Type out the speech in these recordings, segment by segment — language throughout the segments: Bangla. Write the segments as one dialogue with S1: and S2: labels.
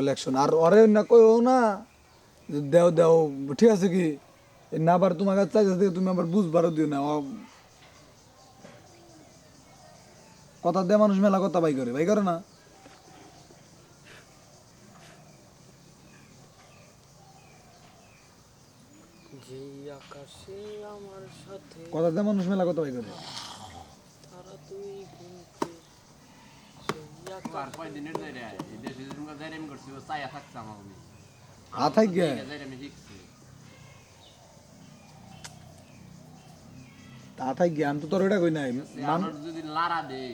S1: ইলেকশন আর ওরে না কইও না দেও দেও ঠিক আছে কি? না আবার তোমার কাছে চাইছে তুমি আবার বুঝবারও দিও না কথা দেয় মানুষ মেলা কথা বাই করে বাই করে না? কথা দেয় মানুষ মেলা কথা বাই করে।
S2: আর কয়দিনের যাই রে এই দেশে যেরকম যাই আমি করছি ও চাইয়া থাকতাম আমি
S1: হা গে
S2: যাই আমি শিখছি
S1: তা গে আমি তো তোর এটা কই নাই
S2: যদি লারা দেই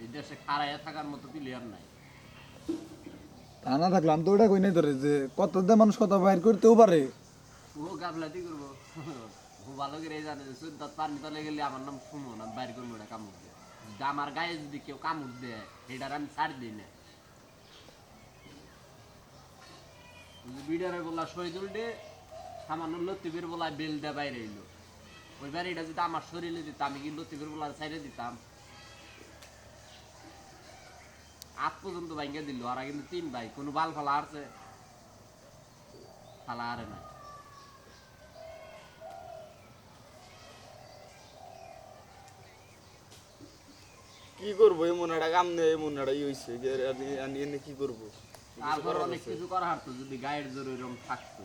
S2: এই দেশে খাড়াইয়া থাকার মতো প্লেয়ার নাই
S1: তা না থাকলে আমি তো ওটা কই নাই তোরে যে কত দেয় মানুষ কথা বাইর করতেও পারে
S2: ও গাবলাতি করব ও ভালো করে জানে যে সুদ্দাত পানি তলে গেলে আমার নাম সুমন আমি বাইর করব এটা দিয়ে যদি আমার গায়ে যদি কেউ কামড় দেয় এটার আমি ছাড় দিই না। বিডারে শহীদুল ডে সামান্য লতিফের বলা বাইরে এলো ওই বাড়িটা যদি আমার শরীরে দিত, আমি কি লতিফের বলা সাইডে দিতাম? আজ পর্যন্ত ভাঙ্গে দিল, আর কিন্তু তিন ভাই, কোনো বাল ফালা আরছে? ফালা আরে না
S3: কি করব? এমন একটা কাম নেই এমন একটা ই হয়েছে আমি এনে কি করব?
S2: তারপর অনেক কিছু করা হারতো যদি গায়ের জোর এরকম থাকতো।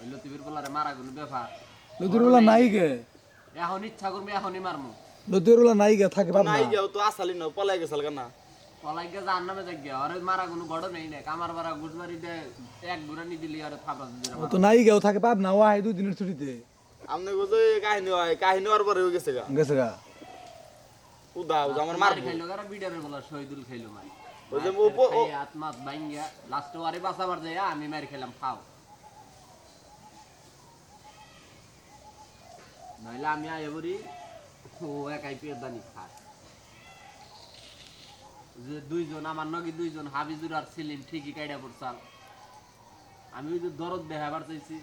S2: ওই লতিফের বলারে মারা কোনো ব্যাপার।
S1: লতির বেলা নাই গে।
S2: এখন ইচ্ছা করবে এখনই মারমু।
S1: লতির বেলা নাই গে থাকে না।
S3: নাই গেও তো আসালি না পলাই গেছাল কেনা
S2: পলাইকে যার নামে দেখ গিয়া আরে মারা কোনো গড় নেই না কামার বাড়া গুজবারি দে এক গুড়ানি দিলি আরে থাপা দিলি
S1: তো নাই গেও থাকে পাব না। ও আই দুই দিনের ছুটিতে।
S3: আমনে গো যে কাহিনী হয় কাহিনী হওয়ার পরে হয়ে গেছে গা।
S1: গেছে গা।
S3: উদা আমার
S2: মার খাইলো বিডারে বলা শহীদুল খাইলো
S3: ওই যে
S2: আত্মাত লাস্টে আরে বাঁচাবার যায় আমি মার খেলাম খাও। নইলে আমি আয় বলি ও একাই পেয়ে দানি খায়। যে দুইজন আমার নগি দুইজন হাবিজুর আর সেলিম ঠিকই কাইডা পড়ছাল আমি ওই যে দরদ দেখাবার চাইছি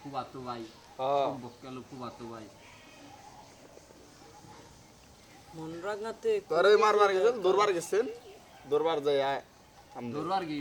S2: ফুবাতো ভাই
S3: হ্যাঁ।
S2: বক্কালো ফুবাতো ভাই।
S4: মন রাঙাতে
S3: তোরে মারবার গেছেন দরবার গেছেন? দরবার যাই আয় আমনে
S2: কি?